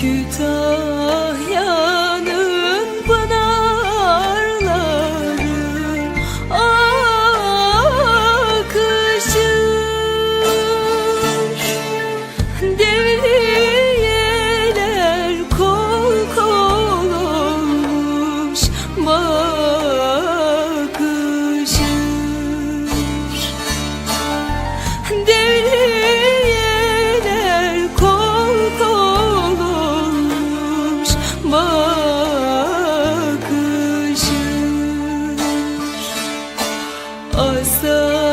kütahya 色。